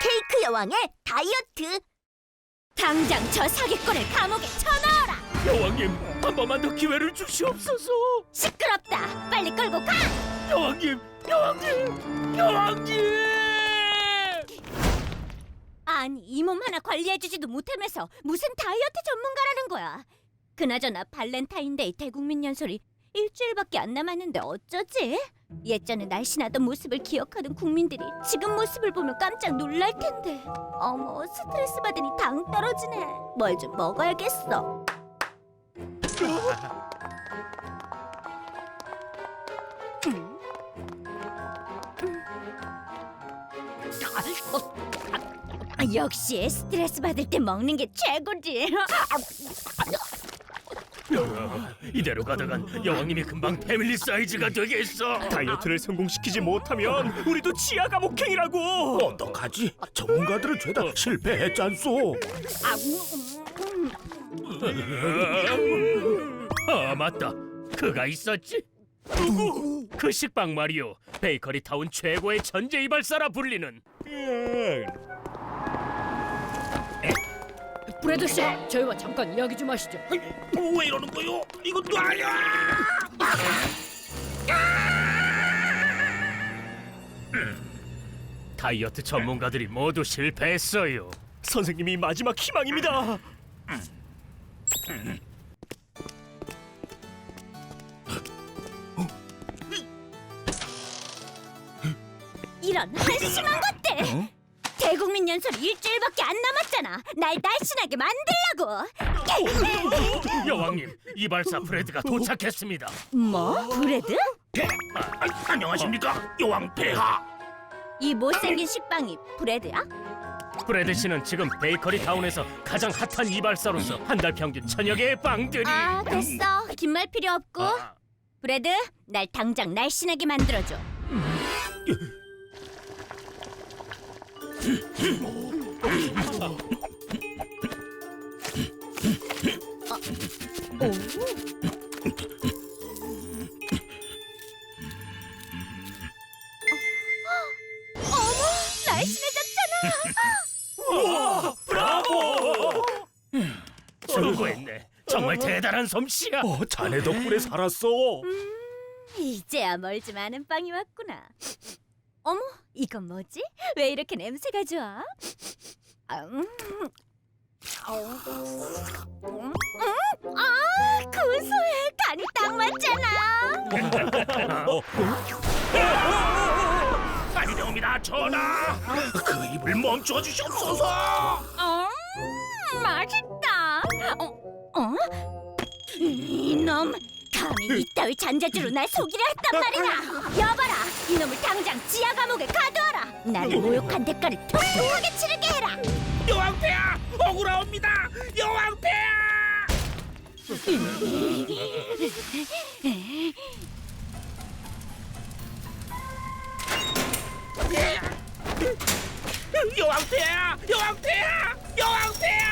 케이크 여왕의 다이어트. 당장 저 사기꾼을 감옥에 쳐넣어라. 여왕님 한 번만 더 기회를 주시옵소서. 시끄럽다. 빨리 끌고 가. 여왕님, 여왕님, 여왕님. 아니 이 몸 하나 관리해주지도 못하면서 무슨 다이어트 전문가라는 거야. 그나저나 발렌타인데이 대국민 연설이 일주일밖에 안 남았는데 어쩌지? 예전에 날씬하던 모습을 기억하는 국민들이 지금 모습을 보면 깜짝 놀랄 텐데. 어머 스트레스 받으니 당 떨어지네. 뭘 좀 먹어야겠어. 음. 아, 역시 스트레스 받을 때 먹는 게 최고지. 이대로 가다간 여왕님이 금방 패밀리 사이즈가 되겠어. 다이어트를 성공시키지 못하면 우리도 지하 감옥행이라고. 어떡하지? 전문가들은 죄다 실패했잖소. 아 맞다, 그가 있었지. 그 식빵 말이오. 베이커리 타운 최고의 전제 이발사라 불리는. 브래드 씨, 저희와 잠깐 이야기 좀 하시죠. 왜 이러는 거요? 이거 놔야! 다이어트 전문가들이 모두 실패했어요. 선생님이 마지막 희망입니다. 이런 한심한! 대국민 연설 일주일밖에 안 남았잖아. 날 날씬하게 만들라고. 여왕님, 이발사 프레드가 도착했습니다. 뭐? 브레드? 아, 안녕하십니까? 여왕 폐하! 이 못생긴 식빵이 브레드야? 브래드 씨는 지금 베이커리 타운에서 가장 핫한 이발사로서 한 달 평균 천여 개의 빵들이. 아 됐어. 긴 말 필요 없고. 아, 브레드, 날 당장 날씬하게 만들어줘. 어, 오. 어머, 날씬해졌잖아. 브라보! 수고했네. 정말 대단한 솜씨야. 어, 자네 덕분에 살았어. 이제야 멀지 않은 빵이 왔구나. 어머, 이건 뭐지? 왜 이렇게 냄새가 좋아? 아, 음. 음, 음, 아, 고소해. 간이 딱 맞잖아. 빨리 나옵니다, 전하! 그 입을 멈춰 주시옵소서! 음, 맛있다. 어, 어? 이놈, 감히 이따위 잔재주로 날 속이려 했단 말이야. 여봐라, 이놈을 당장 지하 감옥에 가두어라. 나를 모욕한 대가를 통통하게 치르게 해라. 여왕 폐하! 억울하옵니다! 여왕 폐하! 여왕 폐하! 여왕 폐하! 여왕 폐하!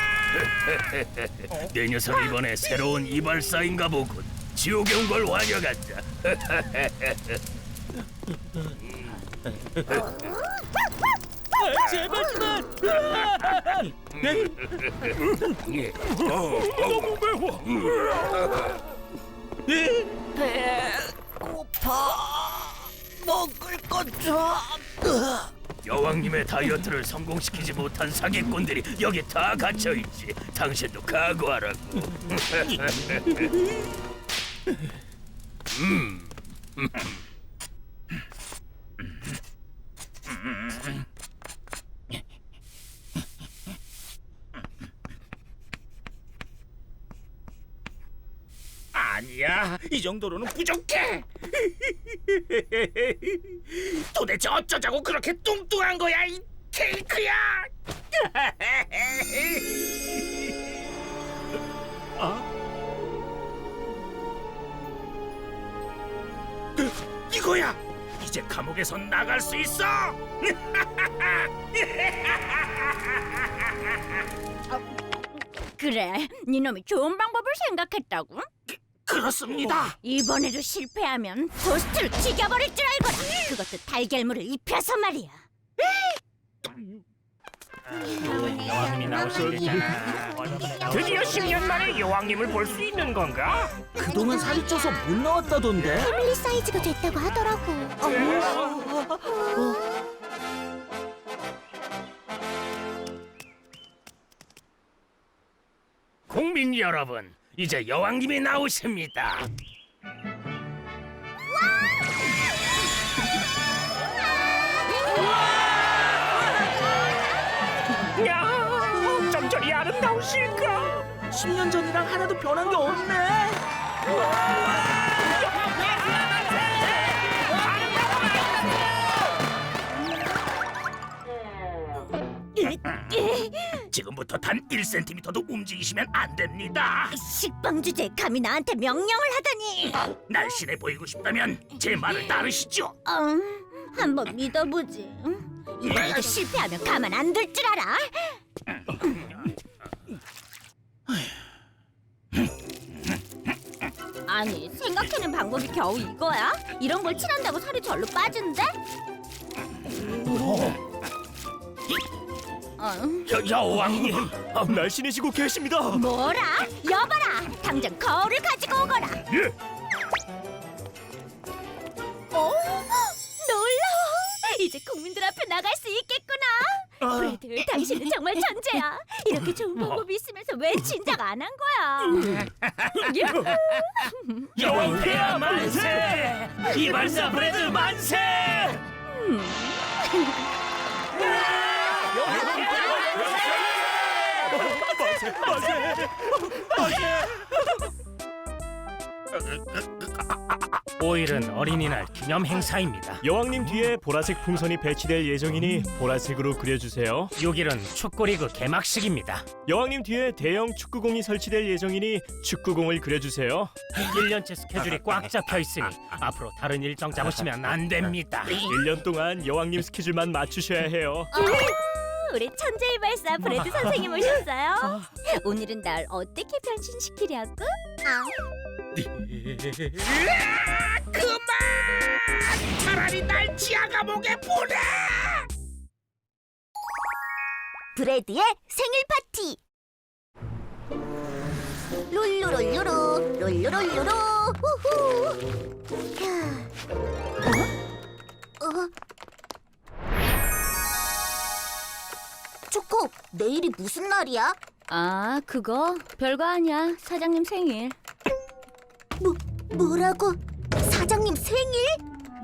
내 녀석 이번에 새로운 이발사인가 보군. 지옥에 온 걸 환영한다. 너무 매워! 여왕님의 다이어트를 성공시키지 못한 사기꾼들이 여기 다 갇혀 있지. 당신도 각오하라고. 아니야, 이 정도로는 부족해. 도대체 어쩌자고 그렇게 뚱뚱한 거야, 이 케이크야? 그, 이거야. 이제 감옥에서 나갈 수 있어. 그래, 니놈이 좋은 방법을 생각했다고? 그렇습니다. 이번에도 실패하면 토스트로 튀겨버릴 줄 알거라. 그것도 달걀물을 입혀서 말이야. 여왕님이 나오신대잖아. 드디어 10년 만에 여왕님을 볼 수 있는 건가? 그동안 살이 쪄서 못 나왔다던데. 패밀리 사이즈가 됐다고 하더라고. 국민 여러분, 이제 여왕님이 나오십니다. 아름다우실까? 10년 전이랑 하나도 변한 게 없네. 지금부터 단 1cm도 움직이시면 안 됩니다. 식빵 주제 감히 나한테 명령을 하다니. 날씬해 보이고 싶다면 제 말을 따르시죠. 음, 한번 믿어보지. 이번에도 실패하면 가만 안 둘 줄 알아. 아니 생각해낸 방법이 겨우 이거야? 이런 걸 칠한다고 살이 절로 빠진대? 어, 여, 여왕님, 아, 날씬해지고 계십니다. 뭐라? 여봐라! 당장 거울을 가지고 오거라! 예. 어? 놀라워! 이제 국민들 앞에 나갈 수 있겠구나! 브래드, 당신은 정말 천재야! 이렇게 좋은 방법이 있으면서 왜 진작 안 한 거야? 여왕 폐하 만세! 이발사 브레드 만세! 오일은 어린이날 기념 행사입니다. 여왕님 뒤에 보라색 풍선이 배치될 예정이니 보라색으로 그려주세요. 6일은 축구리그 개막식입니다. 여왕님 뒤에 대형 축구공이 설치될 예정이니 축구공을 그려주세요. 1년째 스케줄이 꽉 잡혀 있으니 앞으로 다른 일정 잡으시면 안 됩니다. 1년 동안 여왕님 스케줄만 맞추셔야 해요. 우리 천재 이발사 브래드 선생님 오셨어요? 오늘은 날 어떻게 변신시키려고? 아. 차라리 날 지하 감옥에 보내. 브래드의 생일 파티. 룰루룰루루 룰루룰루루 후후. 야. 어? 어? 초코, 내일이 무슨 날이야? 아, 그거 별거 아니야. 사장님 생일. 뭐 뭐라고? 사장님 생일?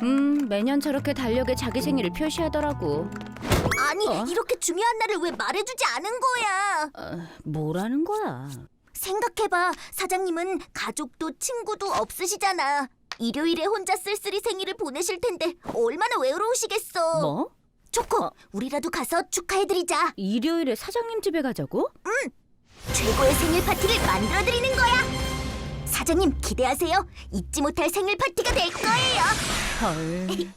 음, 매년 저렇게 달력에 자기 생일을 표시하더라고. 아니 어? 이렇게 중요한 날을 왜 말해주지 않은 거야? 어, 뭐라는 거야? 생각해봐. 사장님은 가족도 친구도 없으시잖아. 일요일에 혼자 쓸쓸히 생일을 보내실 텐데 얼마나 외로우시겠어. 뭐? 초코, 우리라도 가서 축하해드리자. 일요일에 사장님 집에 가자고? 최고의 생일 파티를 만들어드리는 거야. 사장님 기대하세요. 잊지 못할 생일 파티가 될 거예요. 헐.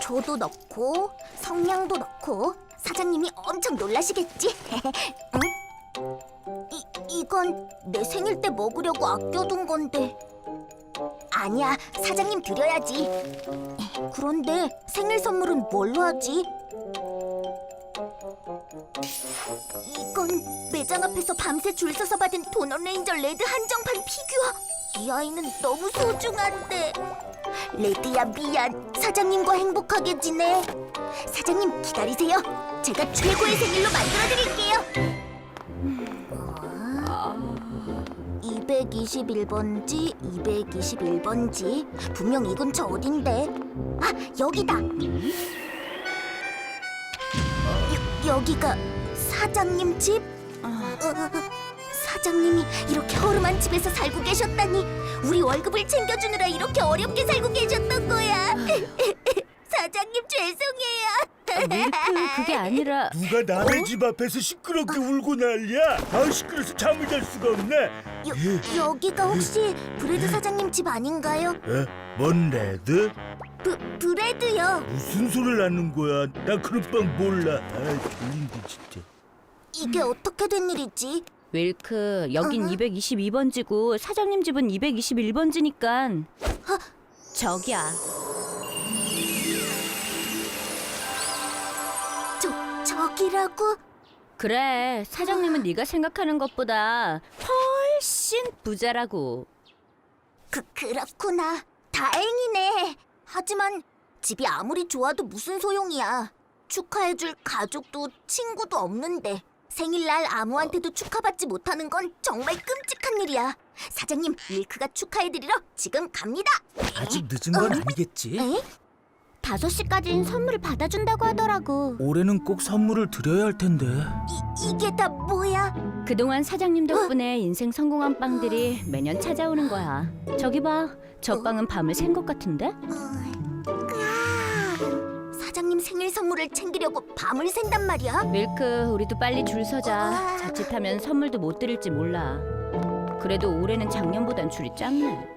저도 넣고 성냥도 넣고 사장님이 엄청 놀라시겠지? 응? 이, 이건 내 생일 때 먹으려고 아껴둔 건데 아니야 사장님 드려야지 그런데 생일 선물은 뭘로 하지? 이건 매장 앞에서 밤새 줄 서서 받은 도넛 레인저 레드 한정판 피규어. 이 아이는 너무 소중한데. 레드야 미안. 사장님과 행복하게 지내. 사장님 기다리세요. 제가 최고의 생일로 만들어 드릴게요. 221번지 221번지. 분명 이 근처 어딘데? 아 여기다 여, 여기가 사장님 집? 어, 사장님이 이렇게 허름한 집에서 살고 계셨다니 우리 월급을 챙겨주느라 이렇게 어렵게 살고 계셨던 거야 사장님 죄송해요 밀크, 그게 아니라 누가 남의 집 앞에서 시끄럽게 울고 난리야? 아 시끄러서 잠을 잘 수가 없네. 여, 여기가 혹시 브레드 사장님 집 아닌가요? 어? 뭔 레드? 브, 브레드요 무슨 소리를 하는 거야? 나 그런 빵 몰라. 아 졸린데 진짜. 이게 어떻게 된 일이지? 윌크, 여긴 어? 222번지고 사장님 집은 221번지니까. 저기야. 빚이라고? 그래, 사장님은 네가 생각하는 것보다 훨씬 부자라고. 그 그렇구나. 다행이네. 하지만 집이 아무리 좋아도 무슨 소용이야. 축하해줄 가족도 친구도 없는데 생일날 아무한테도 축하받지 못하는 건 정말 끔찍한 일이야. 사장님, 밀크가 축하해드리러 지금 갑니다. 아직 늦은 건 아니겠지? 에? 다섯 시까지는 선물을 받아준다고 하더라고. 올해는 꼭 선물을 드려야 할 텐데. 이, 이게 다 뭐야? 그동안 사장님 덕분에 인생 성공한 빵들이 매년 찾아오는 거야. 저기 봐, 저 빵은 밤을 샌 것 같은데? 으아, 사장님 생일 선물을 챙기려고 밤을 샌단 말이야? 밀크, 우리도 빨리 줄 서자. 자칫하면 선물도 못 드릴지 몰라. 그래도 올해는 작년보단 줄이 짧네.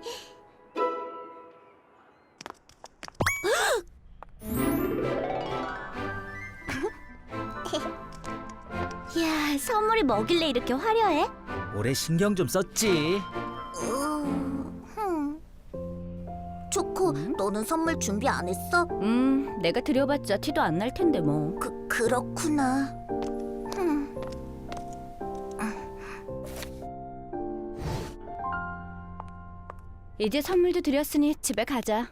이야, 선물이 뭐길래 이렇게 화려해? 올해 신경 좀 썼지. 음, 흠. 초코, 너는 선물 준비 안 했어? 음, 내가 드려봤자 티도 안 날 텐데 뭐. 그 그렇구나. 흠. 이제 선물도 드렸으니 집에 가자.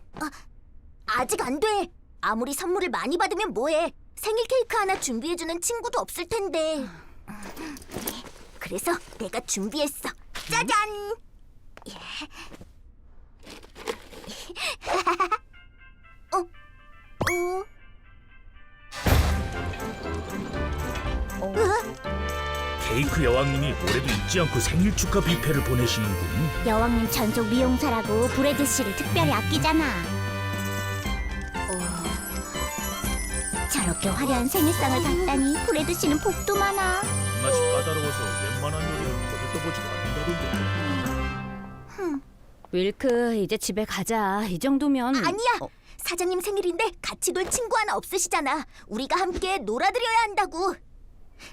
아직 안 돼. 아무리 선물을 많이 받으면 뭐해? 생일 케이크 하나 준비해주는 친구도 없을 텐데. 그래서 내가 준비했어. 짜잔! 예. 어? 어? 케이크 여왕님이 올해도 잊지 않고 생일 축하 뷔페를 보내시는군. 여왕님 전속 미용사라고 브래드 씨를 특별히 아끼잖아. 저렇게 화려한 생일상을 받다니 브래드 씨는 복도 많아. 맛이 까다로워서 웬만한 요리는 거들떠보지도 않는다던데. 밀크, 이제 집에 가자. 이 정도면 아니야. 어, 사장님 생일인데 같이 놀 친구 하나 없으시잖아. 우리가 함께 놀아드려야 한다고.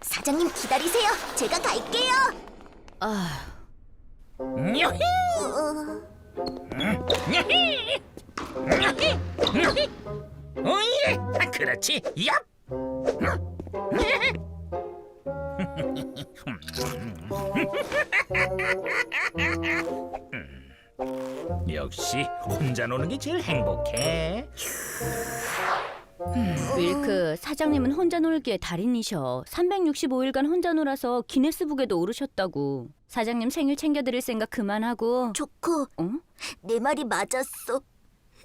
사장님 기다리세요. 제가 갈게요. 아, 어, 오예, 아, 그렇지. 얍. 역시 혼자 노는 게 제일 행복해. 밀크, 사장님은 혼자 놀기에 달인이셔. 365일간 혼자 놀아서 기네스북에도 오르셨다고. 사장님 생일 챙겨드릴 생각 그만하고. 좋고 어? 내 말이 맞았어.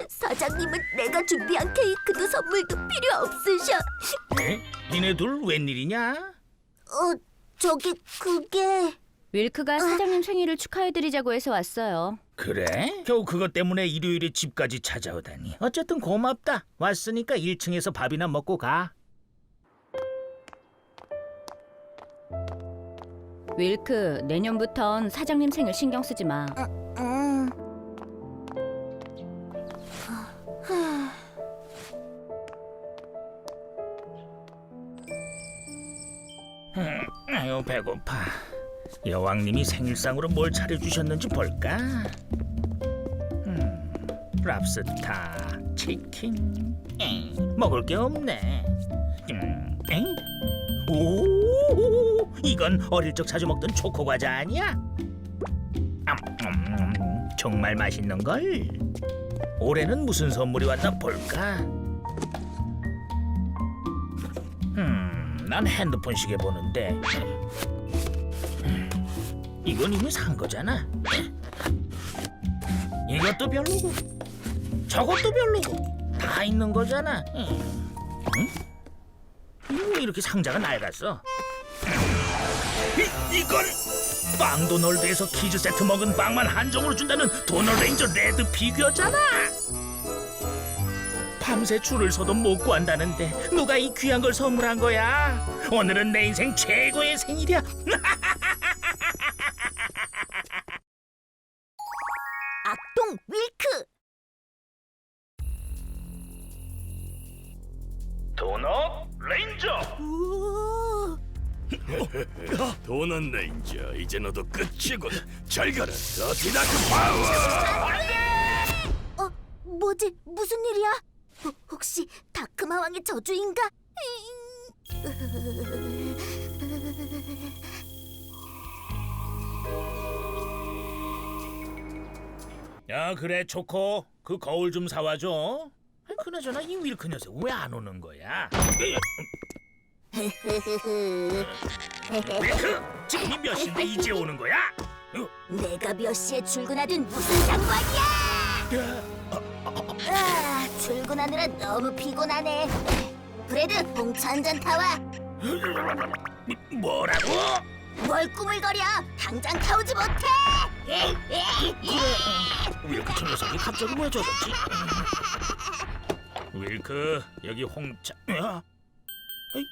사장님은 내가 준비한 케이크도 선물도 필요 없으셔. 에? 니네 둘 웬일이냐? 어, 저기 그게 밀크가 사장님 생일을 축하해드리자고 해서 왔어요. 그래? 겨우 그것 때문에 일요일에 집까지 찾아오다니. 어쨌든 고맙다. 왔으니까 1층에서 밥이나 먹고 가. 밀크, 내년부턴 사장님 생일 신경 쓰지 마. 음. 배고파. 여왕님이 생일상으로 뭘 차려주셨는지 볼까? 음, 랍스타, 치킨. 에이, 먹을 게 없네. 음, 에이? 오, 이건 어릴 적 자주 먹던 초코 과자 아니야? 음, 음, 정말 맛있는 걸. 올해는 무슨 선물이 왔나 볼까? 난 핸드폰 시계 보는데 음, 이건 이미 산 거잖아. 이것도 별로고 저것도 별로고 다 있는 거잖아. 음. 응? 왜 이렇게 상자가 낡았어? 이, 이건 빵도널드에서 키즈 세트 먹은 빵만 한정으로 준다는 도널레인저 레드 피규어잖아. 밤새 줄을 서도 못 구한다는데 누가 이 귀한 걸 선물한 거야? 오늘은 내 인생 최고의 생일이야. 악동 윌크. 도넛 레인저. 우. 도넛 레인저 이제 너도 끝이군. 잘 가라 더티다크 파워. 어, 뭐지? 무슨 일이야? 호- 혹시 다크마 왕의 저주인가? 야 그래 초코 그 거울 좀 사와줘 아이, 그나저나 이 윌크 녀석 왜 안 오는 거야 윌크 지금이 몇 시인데 이제 오는 거야 어? 내가 몇 시에 출근하든 무슨 상관이야? 아, 출근하느라 너무 피곤하네. 브레드, 홍차 한 잔 타와. 뭐라고? 뭘 꾸물거려? 당장 타오지 못해. 윌크 저 녀석이 갑자기 왜 저러지? 윌크 여기 홍차 야? 아이,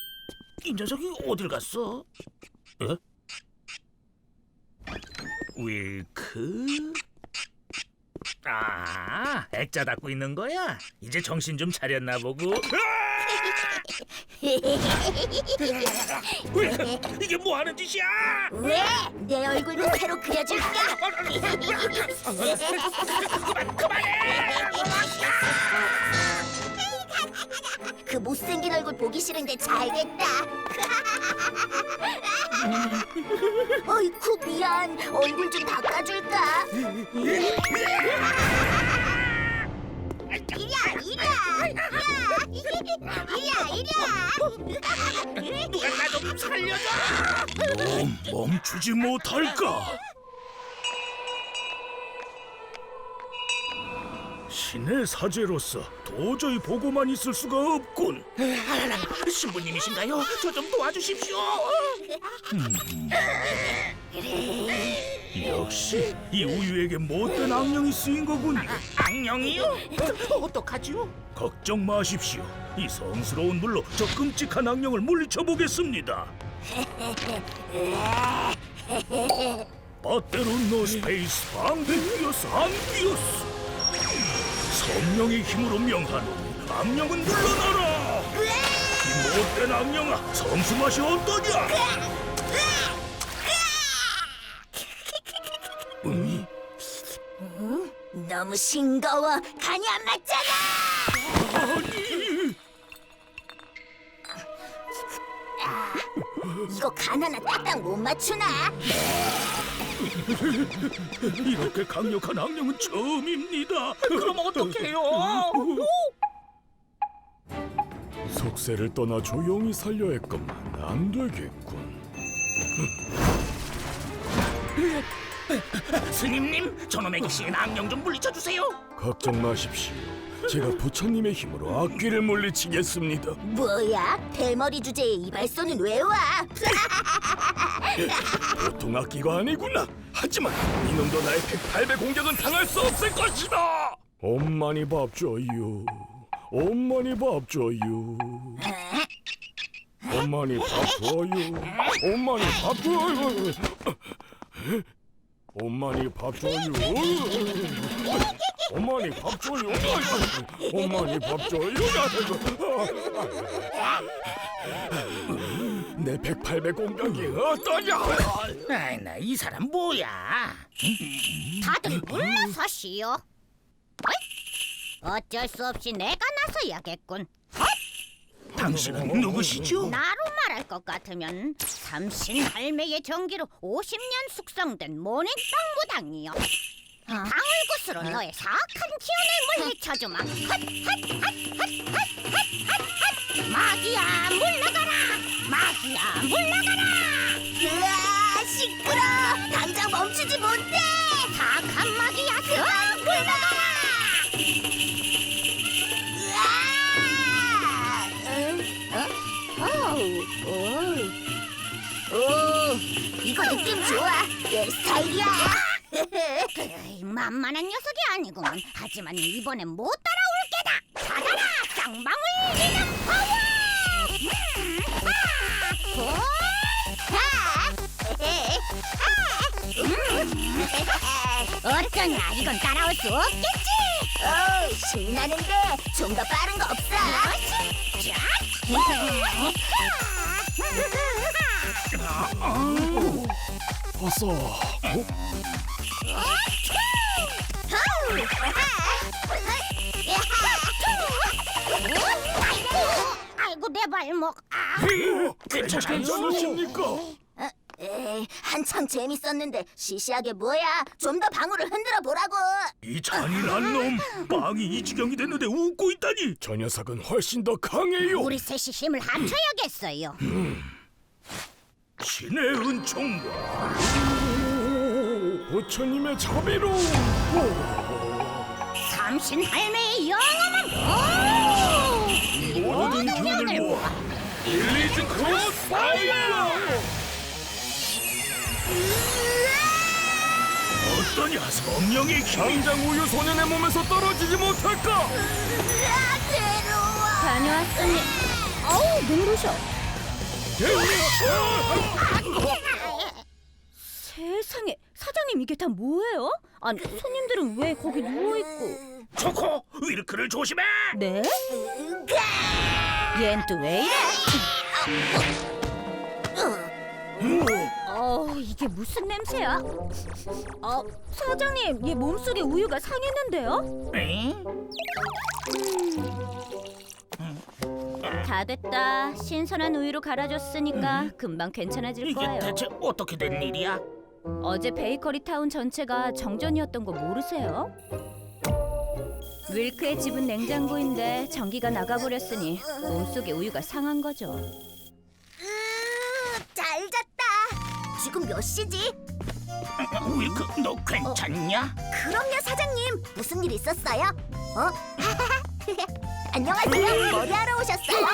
이 녀석이 어딜 갔어? 어? 윌크? 아, 액자 닦고 있는 거야? 이제 정신 좀 차렸나 보고. 윌크, 이게 뭐 하는 짓이야? 왜? 내 얼굴도 새로 그려줄까? 그 못생긴 얼굴 보기 싫은데 잘됐다. 어이쿠 미안. 얼굴 좀 닦아줄까? 이리야 이리야 이리야 이리야 누가 나 좀 살려줘! 너 멈추지 못할까? 신의 사제로서 도저히 보고만 있을 수가 없군. 신부님이신가요? 저 좀 도와주십시오. 역시 이 우유에게 못된 악령이 쓰인 거군요. 악령이요? 어떡하지요? 걱정 마십시오. 이 성스러운 물로 저 끔찍한 악령을 물리쳐 보겠습니다. 바테룬노 스페이스 방비디오스 안비오스 성령의 힘으로 명하노니 악령은 물러나라 이 못된 악령아 성수 맛이 어떠냐? 응? 너무 싱거워. 간이 안 맞잖아. 아니 이거 간 하나 딱딱 못 맞추나? 이렇게 강력한 악령은 처음입니다. 그럼 어떡해요? 속세를 떠나 조용히 살려 했건만 안 되겠군. 스님님, 저놈에게 씌인 악령 좀 물리쳐 주세요. 걱정 마십시오. 제가 부처님의 힘으로 악귀를 물리치겠습니다. 뭐야 대머리 주제에 이발소는 왜 와? 보통 악기가 아니구나. 하지만 이놈도 나의 108배 공격은 당할 수 없을 것이다. 엄마니 밥 줘요. 엄마니 밥 줘요. 엄마니 밥 줘요. 엄마니 밥 줘요. 엄마니 밥 줘요. 엄마니 밥 줘요. 엄마니 밥 줘요. 내 108배 공격이 어떠냐? 아이, 나 이 사람 뭐야? 다들 물러서시오 어 쩔 수 없이 내가 나서야겠군 당신은 누구시죠? 나로 말할 것 같으면 삼신 할매의 전기로 50년 숙성된 모닝땅 무당이요. 방울 구스로 너의 사악한 기운을 물리쳐주마. 헛, 헛, 헛, 헛, 헛, 헛, 헛. 마귀야 물러가라. 마귀야 물러가라. 으아 시끄러. 당장 멈추지 못해. 사악한 마귀야 그만 물러가라. 오, 이거 느낌 좋아. 내 스타일이야. 에이, 만만한 녀석이 아니구만. 하지만 이번엔 못 따라올 게다. 받아라, 쌍방울 리듬 파워! 음, 아, 오, 아, 아, 음. 어쩌냐, 이건 따라올 수 없겠지. 어, 신나는데 좀 더 빠른 거 없어? 벗어. 어? 아이고 내발 발목. 아, 괜찮으십니까? 에이, 한참 재밌었는데 시시하게 뭐야? 좀 더 방울을 흔들어 보라고. 이 잔인한 놈 빵이 이 지경이 됐는데 웃고 있다니 저 녀석은 훨씬 더 강해요. 우리 셋이 힘을 합쳐야겠어요. 신의 은총과 부처님의 자비로움. 삼신 할매의 영원한 모든 기운을 모아 일리즈 크로스 파이어! 어떠냐 성령의 힘 당장 우유 소년의 몸에서 떨어지지 못할까? 다녀왔으니 어우 눈부셔 세상에 사장님 이게 다 뭐예요? 아니 손님들은 왜 거기 누워있고 초코 윌크를 조심해. 네? 얜 또 왜 이래? 어 이게 무슨 냄새야? 어 사장님 얘 몸속에 우유가 상했는데요? 에? 다 됐다 신선한 우유로 갈아줬으니까 금방 괜찮아질 이게 거예요 대체 어떻게 된 일이야? 어제 베이커리 타운 전체가 정전이었던 거 모르세요? 윌크의 집은 냉장고인데 전기가 나가버렸으니 몸속에 우유가 상한 거죠. 지금 몇 시지? 윌크 너 괜찮냐? 그럼요 사장님. 무슨 일 있었어요? 어? 안녕하세요. 머리하러 오셨어요?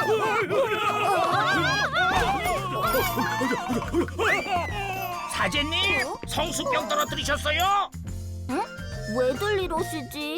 사제님 성수병 떨어뜨리셨어요? 왜들 이러시지? 음...